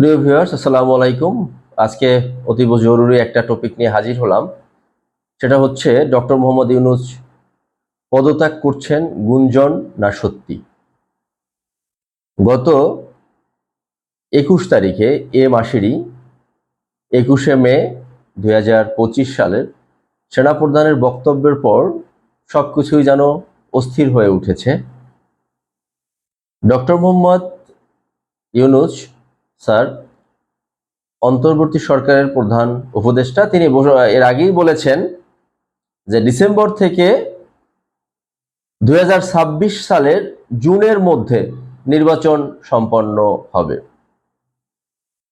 প্রিয় ভিউয়ার্স আসসালামু আলাইকুম। আজকে অতীব জরুরি একটা টপিক নিয়ে হাজির হলাম। সেটা হচ্ছে ডক্টর মোহাম্মদ ইউনুস পদত্যাগ করছেন গুঞ্জন না সত্যি? গত একুশ তারিখে এ মাসেরই একুশে মে দুই হাজার পঁচিশ সালের সেনাপ্রধানের বক্তব্যের পর সব কিছুই যেন অস্থির হয়ে উঠেছে। ডক্টর মোহাম্মদ ইউনুস স্যার, অন্তর্বর্তী সরকারের প্রধান উপদেষ্টা, তিনি এর আগেই বলেছেন যে ডিসেম্বর থেকে দু হাজার ছাব্বিশ সালের জুনের মধ্যে নির্বাচন সম্পন্ন হবে।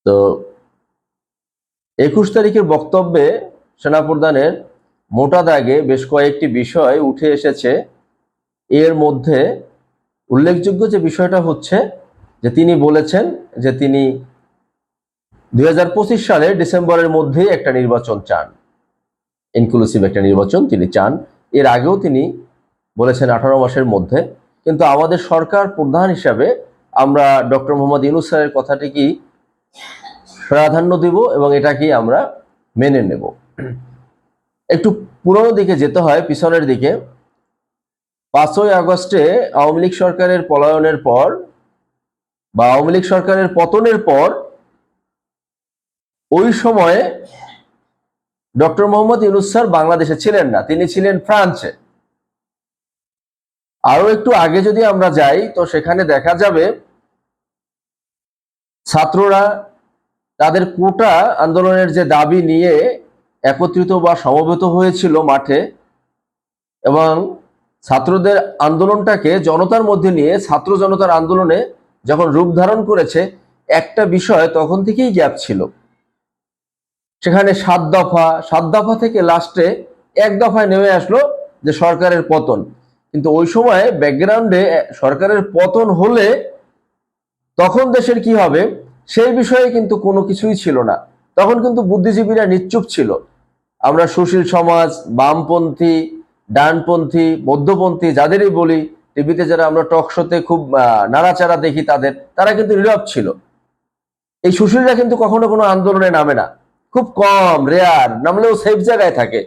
তো একুশ তারিখের বক্তব্যে সেনাপ্রধানের মোটা দাগে বেশ কয়েকটি বিষয় উঠে এসেছে। এর মধ্যে উল্লেখযোগ্য যে বিষয়টা হচ্ছে যে তিনি বলেছেন যে তিনি দুই সালের ডিসেম্বরের মধ্যেই একটা নির্বাচন চান। ইনক্লুসিভ একটা নির্বাচন তিনি চান। এর আগেও তিনি বলেছেন আঠারো মাসের মধ্যে। কিন্তু আমাদের সরকার প্রধান হিসাবে আমরা ডক্টর মোহাম্মদ ইউনুস স্যারের কথাটিকেই প্রাধান্য দেব এবং এটাকেই আমরা মেনে নেব? একটু পুরনো দিকে যেতে হয়, পিছনের দিকে। পাঁচই আগস্টে আওয়ামী লীগ সরকারের পলায়নের পর বা আওয়ামী লীগ সরকারের পতনের পর, ওই সময়ে ডক্টর মোহাম্মদ ইউনুস স্যার বাংলাদেশে ছিলেন না, তিনি ছিলেন ফ্রান্সে। আরও একটু আগে যদি আমরা যাই, তো সেখানে দেখা যাবে ছাত্ররা তাদের কোটা আন্দোলনের যে দাবি নিয়ে একত্রিত বা সমবেত হয়েছিল মাঠে, এবং ছাত্রদের আন্দোলনটাকে জনতার মধ্যে নিয়ে, ছাত্র জনতার আন্দোলনে যখন রূপ ধারণ করেছে, একটা বিষয় তখন থেকেই গ্যাপ ছিল। সেখানে সাত দফা সাত দফা থেকে লাস্টে এক দফায় নেমে আসলো যে সরকারের পতন। কিন্তু ওই সময় ব্যাকগ্রাউন্ডে সরকারের পতন হলে তখন দেশের কি হবে, সেই বিষয়ে কিন্তু কোনো কিছুই ছিল না। তখন কিন্তু বুদ্ধিজীবীরা নিশ্চুপ ছিল। আমরা সুশীল সমাজ, বামপন্থী, ডানপন্থী, মধ্যপন্থী, যাদেরই বলি টিভিতে যারা আমরা টক শোতে খুব নাড়াচাড়া দেখি তাদের, তারা কিন্তু নীরব ছিল। এই সুশীলরা কিন্তু কখনো কোনো আন্দোলনে নামে না। খুব কম রেয়ার নামলেও সেফ জায়গায় থাকে।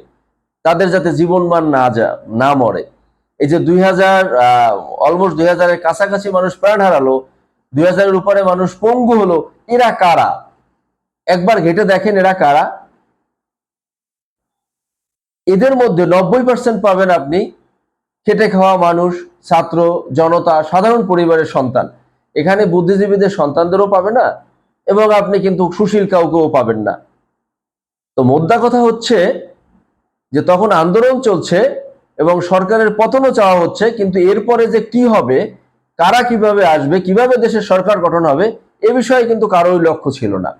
তাদের যাতে জীবনমান না যা, না মরে। এই যে দুই হাজার অলমোস্ট দুই হাজারের কাছাকাছি মানুষ প্রাণ হারালো, দুই হাজারের উপরে মানুষ পঙ্গু হলো, এরা কারা? একবার ঘেটে দেখেন এরা কারা। এদের মধ্যে নব্বই পার্সেন্ট পাবেন আপনি খেটে খাওয়া মানুষ, ছাত্র, জনতা, সাধারণ পরিবারের সন্তান। এখানে বুদ্ধিজীবীদের সন্তানদেরও পাবে না এবং আপনি কিন্তু সুশীল কাউকেও পাবেন না। তো মোদ্দা কথা হচ্ছে যে তখন আন্দোলন চলছে এবং সরকারের পতনও চাওয়া হচ্ছে, কিন্তু এরপরে যে কি হবে, কারা কীভাবে আসবে, কীভাবে দেশের সরকার গঠন হবে, এ বিষয়ে কিন্তু কারোই লক্ষ্য ছিল না।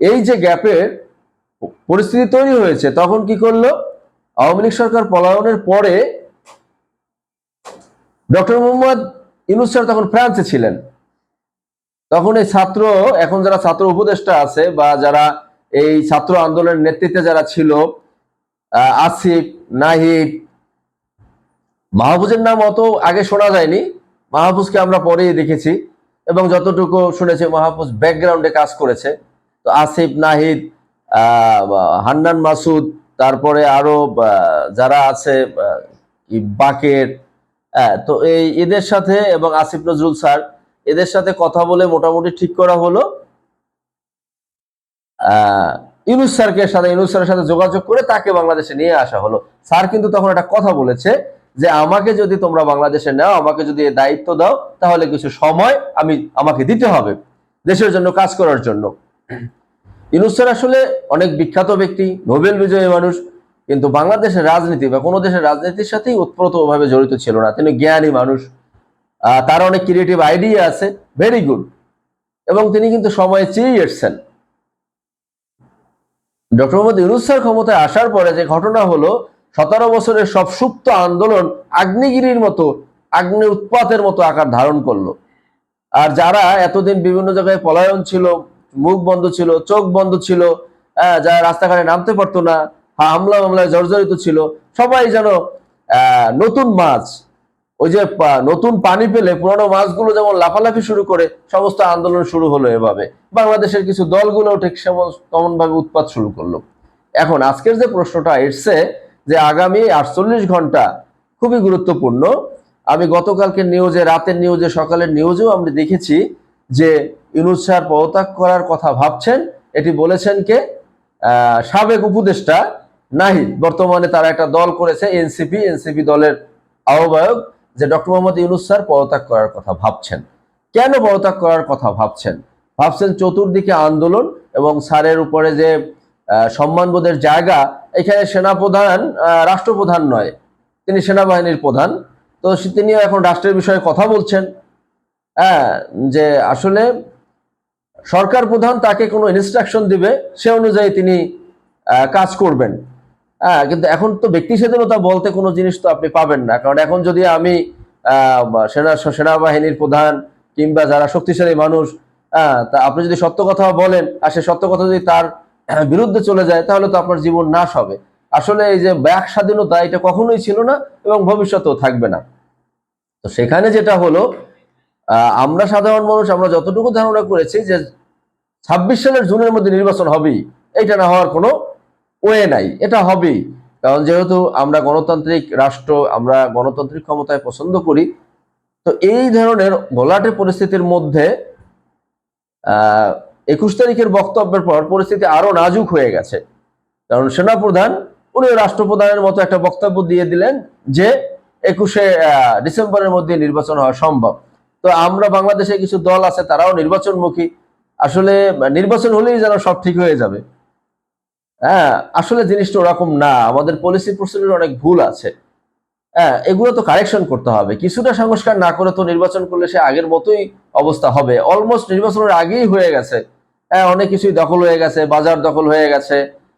এই যে গ্যাপের পরিস্থিতি তৈরি হয়েছে, তখন কি করল? আওয়ামী লীগ সরকার পলায়নের পরে ডক্টর মোহাম্মদ ইউনুস তখন ফ্রান্সে ছিলেন। তখন এই ছাত্র, এখন যারা ছাত্র উপদেষ্টা আছে বা যারা এই ছাত্র আন্দোলনের নেতৃত্বে যারা ছিল আসিফ, নাহিদ, মাহফুজের নাম অত আগে শোনা যায়নি, মাহফুজকে আমরা পরেই দেখেছি এবং যতটুকু শুনেছি মাহফুজ ব্যাকগ্রাউন্ডে কাজ করেছে। তো আসিফ, নাহিদ হান্নান মাসুদ, তারপরে আরও যারা আছে বাকের তো এই এদের সাথে এবং আসিফ নজরুল স্যার, এদের সাথে কথা বলে মোটামুটি ঠিক করা হলো। ইউনুস স্যারকে সাথে, ইউনুস স্যারের সাথে যোগাযোগ করে তাকে বাংলাদেশে নিয়ে আসা হলো। স্যার কিন্তু তখন একটা কথা বলেছে যে, আমাকে যদি তোমরা বাংলাদেশে নাও, আমাকে যদি দায়িত্ব দাও, তাহলে কিছু সময় আমি, আমাকে দিতে হবে দেশের জন্য, কাজ করার জন্য। ইউনুস স্যার আসলে অনেক বিখ্যাত ব্যক্তি, নোবেল বিজয়ী মানুষ। কিন্তু বাংলাদেশের রাজনীতি বা কোনো দেশের রাজনীতির সাথেই ওতপ্রোতভাবে জড়িত ছিল না। তিনি জ্ঞানী মানুষ তার অনেক ক্রিয়েটিভ আইডিয়া আছে ভেরি গুড এবং তিনি কিন্তু সময়ে চেয়েই এসছেন ডক্টর মোহাম্মদ ইউনুস স্যার ক্ষমতায় আসার পরে যে ঘটনা হলো সতেরো বছরের সব সুপ্ত আন্দোলন আগ্নেয়গিরির মতো আগ্নেয় উৎপাতের মতো আকার ধারণ করল। আর যারা এতদিন বিভিন্ন জায়গায় পলায়ন ছিল মুখ বন্ধ ছিল চোখ বন্ধ ছিল আহ, যারা রাস্তাঘাটে নামতে পারতো না হামলা মামলায় জর্জরিত ছিল। সবাই যেন নতুন মাছ, ওই যে নতুন পানি পেলে পুরনো মাছগুলো যেমন লাফালাফি শুরু করে, সমস্ত আন্দোলন শুরু হলো এভাবে। বাংলাদেশের কিছু দলগুলো ঠিক তেমন ভাবে উৎপাত শুরু করল। এখন আজকের যে প্রশ্নটা এসছে যে আগামী আটচল্লিশ ঘণ্টা খুবই গুরুত্বপূর্ণ। আমি গতকালকে নিউজে, রাতের নিউজে, সকালের নিউজেও আমরা দেখেছি যে ইউনুস স্যার পদত্যাগ করার কথা ভাবছেন। এটি বলেছেন কে? সাবেক উপদেষ্টা নাহিদ। বর্তমানে তারা একটা দল করেছে, এনসিপি। এনসিপি দলের আহ্বায়ক যে ডক্টর মোহাম্মদ ইউনুস স্যার পদত্যাগ করার কথা ভাবছেন। কেন পদত্যাগ করার কথা ভাবছেন? ভাবছেন চতুর্দিকে আন্দোলন এবং স্যারের উপরে যে সম্মানবোধের জায়গা, এখানে সেনাপ্রধান রাষ্ট্রপ্রধান নয়, তিনি সেনাবাহিনীর প্রধান। তো তিনিও এখন রাষ্ট্রের বিষয়ে কথা বলছেন। হ্যাঁ যে আসলে সরকার প্রধান তাকে কোনো ইনস্ট্রাকশন দিবে, সে অনুযায়ী তিনি কাজ করবেন। হ্যাঁ কিন্তু এখন তো ব্যক্তি স্বাধীনতা বলতে কোনো জিনিস তো আপনি পাবেন না। কারণ এখন যদি আমি সেনা, সেনাবাহিনীর প্রধান কিংবা যারা শক্তিশালী মানুষ হ্যাঁ তা আপনি যদি সত্য কথা বলেন, আর সে সত্য কথা যদি তার বিরুদ্ধে চলে যায়, তাহলে তো আপনার জীবন নাশ হবে। আসলে এই যে ব্যাক স্বাধীনতা, এটা কখনোই ছিল না এবং ভবিষ্যতেও থাকবে না। তো সেখানে যেটা হলো আমরা সাধারণ মানুষ, আমরা যতটুকু ধারণা করেছি যে ছাব্বিশ সালের জুনের মধ্যে নির্বাচন হবেই এটা না হওয়ার কোনো ওয়ে নাই, এটা হবেই কারণ যেহেতু আমরা গণতান্ত্রিক রাষ্ট্র, আমরা গণতান্ত্রিক ক্ষমতায় পছন্দ করি, তো এই ধরনের ঘোলাটে পরিস্থিতির মধ্যে একুশ তারিখের বক্তব্যের পর পরিস্থিতি আরও নাজুক হয়ে গেছে। কারণ সেনাপ্রধান উনি রাষ্ট্রপ্রধানের মতো একটা বক্তব্য দিয়ে দিলেন যে একুশে ডিসেম্বরের মধ্যে নির্বাচন হওয়া সম্ভব। তো আমরা বাংলাদেশে কিছু দল আছে, তারাও নির্বাচনমুখী। আসলে নির্বাচন হলেই যেন সব ঠিক হয়ে যাবে। হ্যাঁ আসলে জিনিসটা ওরকম না। আমাদের পলিসি প্রসিডিউর অনেক ভুল আছে। হ্যাঁ এগুলো তো কারেকশন করতে হবে। কিছুটা সংস্কার না করে তো নির্বাচন করলে সে আগের মতোই অবস্থা হবে। অলমোস্ট নির্বাচনের আগেই হয়ে গেছে। হ্যাঁ অনেক কিছুই দখল হয়ে গেছে, বাজার দখল হয়ে গেছে,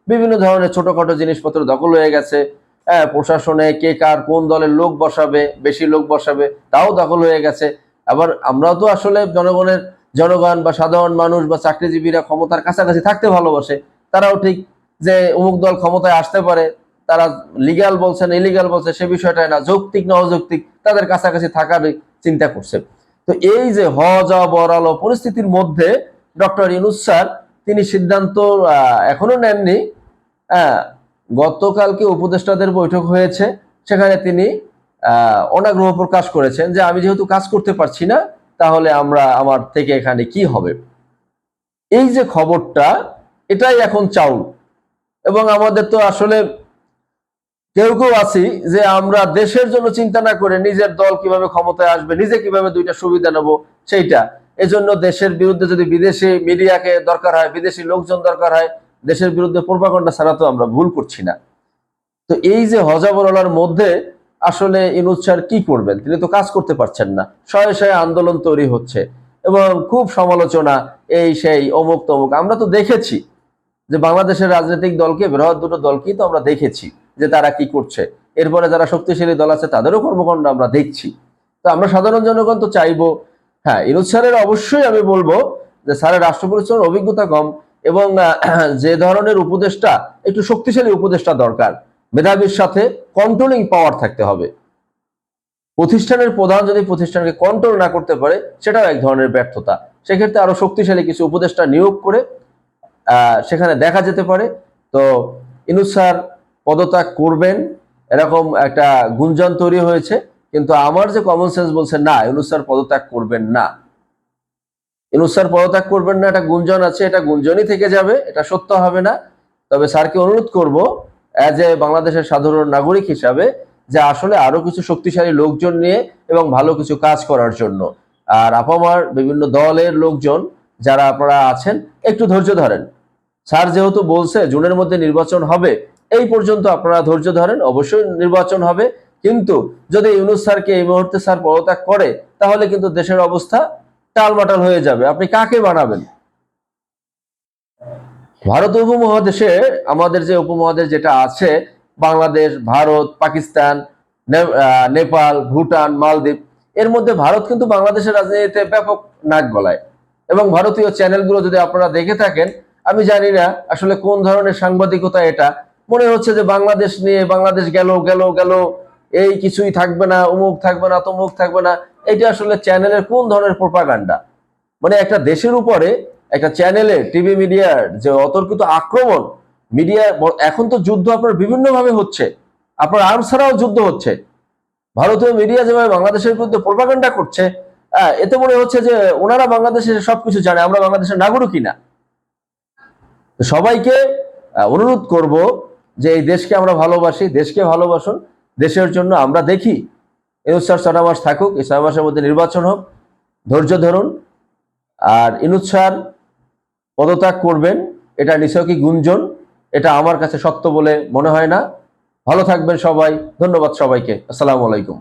বিভিন্ন ধরনের ছোটখাটো জিনিসপত্র দখল হয়ে গেছে। হ্যাঁ প্রশাসনে কে কার কোন দলের লোক বসাবে, বেশি লোক বসাবে, তাও দখল হয়ে গেছে। আবার আমরাও তো আসলে জনগণের, জনগণ বা সাধারণ মানুষ বা চাকরিজীবীরা ক্ষমতার কাছাকাছি থাকতে ভালোবাসে, তারাও ঠিক যে অমুক দল ক্ষমতায় আসতে পারে, তারা লিগ্যাল বলছেন ইলিগাল বলছে, সে বিষয়টা না। যৌক্তিক না অযৌক্তিক, তাদের কাছাকাছি থাকার চিন্তা করছে। তো এই যে হ যা বরালো পরিস্থিতির মধ্যে ডক্টর ইনুস স্যার, তিনি সিদ্ধান্ত এখনও নেননি। হ্যাঁ গতকালকে উপদেষ্টাদের বৈঠক হয়েছে, সেখানে তিনি অনাগ্রহ প্রকাশ করেছেন যে আমি যেহেতু কাজ করতে পারছি না, তাহলে আমরা আমার থেকে এখানে কি হবে? এই যে খবরটা, এটাই এখন চাউল। এবং আমাদের তো আসলে কেউ কেউ আছি যে আমরা দেশের জন্য চিন্তা না করে নিজের দল কীভাবে ক্ষমতায় আসবে, নিজে কীভাবে দুইটা সুবিধা নেব, সেইটা। এজন্য দেশের বিরুদ্ধে যদি বিদেশি মিডিয়াকে দরকার হয়, বিদেশি লোকজন দরকার হয়, দেশের বিরুদ্ধে প্রোপাগন্ডা ছাড়া তো আমরা ভুল করছি না। তো এই যে হজাবরলার মধ্যে আসলে ইনুজ স্যার কি করবেন? তিনি তো কাজ করতে পারছেন না। শয়ে শয়ে আন্দোলন তৈরি হচ্ছে এবং খুব সমালোচনা, এই সেই, অমুক তমুক, আমরা তো দেখেছি। যে বাংলাদেশের রাজনৈতিক দলকে, বৃহৎ দুটো দলকেই তো আমরা দেখেছি যে তারা কি করছে। এরপরে যারা শক্তিশালী দল আছে, তাদেরও কর্মকাণ্ড আমরা দেখছি। তো আমরা সাধারণ জনগণ তো চাইব হ্যাঁ ইনুজ স্যারের অবশ্যই আমি বলব যে স্যারের রাষ্ট্র পরিচালনার অভিজ্ঞতা কম এবং যে ধরনের উপদেষ্টা, একটু শক্তিশালী উপদেষ্টা দরকার। মেধাবীর সাথে কন্ট্রোলিং পাওয়ার থাকতে হবে। প্রতিষ্ঠানের প্রধান যদি প্রতিষ্ঠানকে কন্ট্রোল না করতে পারে, সেটাও এক ধরনের ব্যর্থতা। সেক্ষেত্রে আরও শক্তিশালী কিছু উপদেষ্টা নিয়োগ করে সেখানে দেখা যেতে পারে। তো ইনুস স্যার পদত্যাগ করবেন, এরকম একটা গুঞ্জন তৈরি হয়েছে, কিন্তু আমার যে কমন সেন্স বলছে, না, ইনুস স্যার পদত্যাগ করবেন না। ইনুস স্যার পদত্যাগ করবেন না, এটা গুঞ্জন আছে, এটা গুঞ্জনই থেকে যাবে, এটা সত্য হবে না। তবে স্যারকে অনুরোধ করব অ্যাজ এ বাংলাদেশের সাধারণ নাগরিক হিসাবে, যে আসলে আরও কিছু শক্তিশালী লোকজন নিয়ে এবং ভালো কিছু কাজ করার জন্য। আর আপামার বিভিন্ন দলের লোকজন, যারা আপনারা আছেন, একটু ধৈর্য ধরেন। স্যার যেহেতু বলছে জুনের মধ্যে নির্বাচন হবে, এই পর্যন্ত আপনারা ধৈর্য ধরেন, অবশ্যই নির্বাচন হবে। কিন্তু যদি ইউনুস স্যারকে এই মুহূর্তে স্যার পদত্যাগ করে, তাহলে কিন্তু দেশের অবস্থা টালমাটাল হয়ে যাবে। আপনি কাকে বানাবেন? ভারত উপমহাদেশে, আমাদের যে উপমহাদেশ যেটা আছে, বাংলাদেশ, ভারত, পাকিস্তান নেপাল, ভুটান, মালদ্বীপ, এর মধ্যে ভারত কিন্তু বাংলাদেশের রাজনীতিতে ব্যাপক নাক গলায়। এবং ভারতীয় চ্যানেলগুলো যদি আপনারা দেখে থাকেন আমি জানি না আসলে কোন ধরনের সাংবাদিকতা এটা। মনে হচ্ছে যে বাংলাদেশ নিয়ে বাংলাদেশ গেল গেল গেল এই কিছুই থাকবে না অমুক থাকবে না তমুক থাকবে না। এটা আসলে চ্যানেলের কোন ধরনের প্রোপাগান্ডা? মানে একটা দেশের উপরে একটা চ্যানেলে টিভি মিডিয়ার যে অতর্কিত আক্রমণ মিডিয়া এখন তো যুদ্ধ আপনার বিভিন্ন ভাবে হচ্ছে। আপনার আর্ম ছাড়াও যুদ্ধ হচ্ছে। ভারতীয় মিডিয়া যেভাবে বাংলাদেশের বিরুদ্ধে প্রোপাগান্ডা করছে আহ, এতে মনে হচ্ছে যে ওনারা বাংলাদেশের সবকিছু জানে আমরা বাংলাদেশের নাগরিকই না। সবাইকে অনুরোধ করব যে এই দেশকে আমরা ভালোবাসি, দেশকে ভালোবাসুন, দেশের জন্য আমরা দেখি। ইনুস স্যার ছটা মাস থাকুক, এই ছয় মাসের মধ্যে নির্বাচন হোক, ধৈর্য ধরুন। আর ইনুস স্যার পদত্যাগ করবেন, এটা নিছকই গুঞ্জন, এটা আমার কাছে সত্য বলে মনে হয় না। ভালো থাকবেন সবাই, ধন্যবাদ সবাইকে। আসসালামু আলাইকুম।